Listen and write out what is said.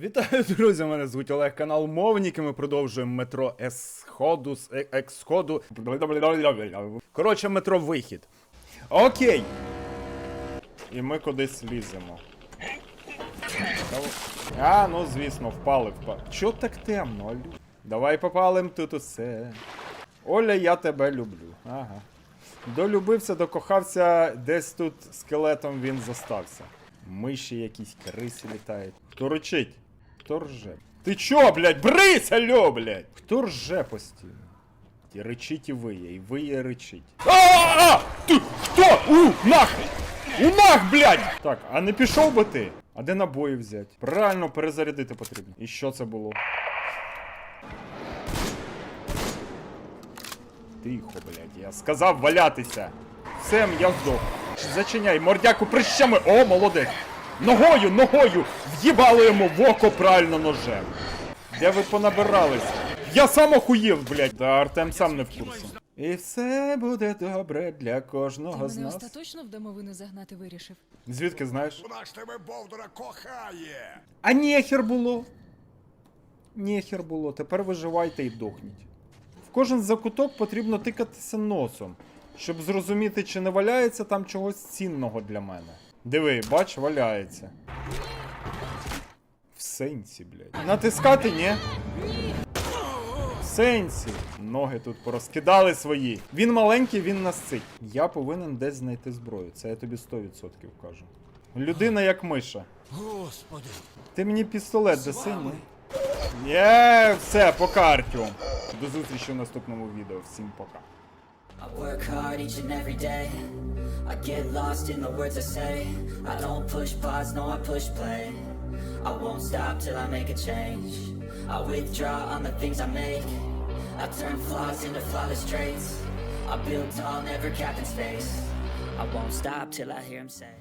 Вітаю, друзі! Мене звуть Олег, канал Мовник, і ми продовжуємо метро Есходус, е- Ексходу. Коротше, метро Вихід. Окей. І ми кудись ліземо. А, ну звісно, впали, впали. Чо так темно? Давай попалим тут усе. Оля, я тебе люблю. Ага. Долюбився, докохався, десь тут скелетом він застався. Миші якісь криси літають. Хто речить? Хто рже? Ти чо, блядь, брись, алло, блядь! Хто рже постійно? І речить і виє, і виє і речить. А! Ти хто? У, нах! У нах, блядь! Так, а не пішов би ти? А де набої взяти? Правильно, перезарядити потрібно. І що це було? Тихо, блядь, я сказав валятися. Всем, я здох. Зачиняй, мордяку прищами. О, молодець. Ногою, ногою! В'їбали йому в око правильно ножем. Де ви понабирались? Я сам охуєв, блядь. Та Артем сам не в курсі. І все буде добре для Ти кожного з мене нас. остаточно в домовину загнати вирішив. Звідки знаєш? Вона ж тебе Бовдура кохає. А нехер було. Нехер було. Тепер виживайте і дохніть. В кожен закуток потрібно тикатися носом, щоб зрозуміти, чи не валяється там чогось цінного для мене. Диви, бач, валяється. В сенсі, блядь. Натискати, ні? В сенсі. Ноги тут порозкидали свої. Він маленький, він насцить. Я повинен десь знайти зброю. Це я тобі 100% кажу. Людина як миша. Господи. Ти мені пістолет даси, ні? Є, все, пока, Артем. До зустрічі в наступному відео. Всім пока. I work hard each and every day. I get lost in the words I say. I don't push pause, no, I push play. I won't stop till I make a change. I withdraw on the things I make. I turn flaws into flawless traits. I build tall, never capped in space. I won't stop till I hear him say.